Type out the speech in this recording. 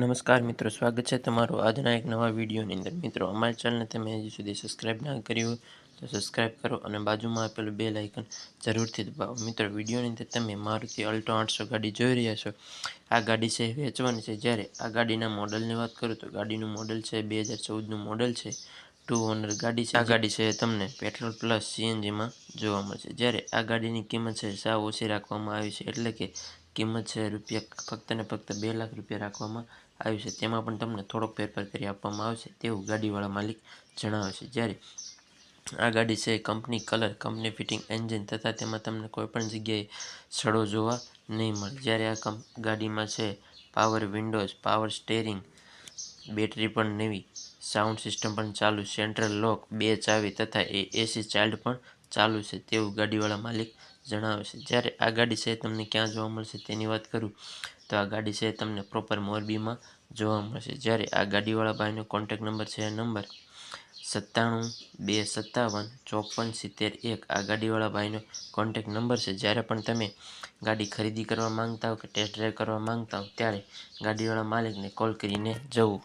નમસ્કાર મિત્રો, સ્વાગત છે તમારું આજના એક નવા વિડીયોની અંદર. મિત્રો, અમારી ચેનલને તમે હજી સુધી સબસ્ક્રાઈબ ના કરી તો સબસ્ક્રાઈબ કરો અને બાજુમાં આપેલું બે લાઇકન જરૂરથી દબાવો. મિત્રો, વિડીયોની અંદર તમે મારુતિ અલ્ટો આઠસો ગાડી જોઈ રહ્યા છો. આ ગાડી છે વેચવાની છે. જ્યારે આ ગાડીના મોડલની વાત કરું તો ગાડીનું મોડલ છે બે હજાર ચૌદનું મોડલ છે. ટુ ઓનર ગાડી છે. આ ગાડી છે તમને પેટ્રોલ પ્લસ સીએનજીમાં જોવા મળશે. જ્યારે આ ગાડીની કિંમત છે સાવ ઓછી રાખવામાં આવી છે. એટલે કે કિંમત છે રૂપિયા ફક્ત ને ફક્ત બે લાખ રૂપિયા રાખવામાં આવી છે. તેમાં પણ તમને થોડોક ફેરફાર કરી આપવામાં આવશે તેવું ગાડીવાળા માલિક જણાવે છે. જ્યારે આ ગાડી છે company colour, company fitting engine તથા તેમાં તમને કોઈપણ જગ્યાએ સડો જોવા નહીં મળે. જ્યારે આ કંપ, ગાડીમાં છે power windows, power steering, battery પણ નવી, સાઉન્ડ સિસ્ટમ પણ ચાલુ, સેન્ટ્રલ લોક, બે ચાવી તથા એ એસી ચાઇલ્ડ પણ ચાલુ છે તેવું ગાડીવાળા માલિક જણાવે છે. જ્યારે આ ગાડી છે તમને ક્યાં જોવા મળશે તેની વાત કરું, તો આ ગાડી છે તમને પ્રોપર મોરબીમાં જોવા મળશે. જ્યારે આ ગાડીવાળા ભાઈનો કોન્ટેક નંબર છે નંબર સત્તાણું, બે સત્તાવન, ચોપન, સિત્તેર એક. આ ગાડીવાળા ભાઈનો કોન્ટેક નંબર છે. જ્યારે પણ તમે ગાડી ખરીદી કરવા માંગતા હો કે ટેસ્ટ ડ્રાઈવ કરવા માંગતા હો, ત્યારે ગાડીવાળા માલિકને કોલ કરીને જવું.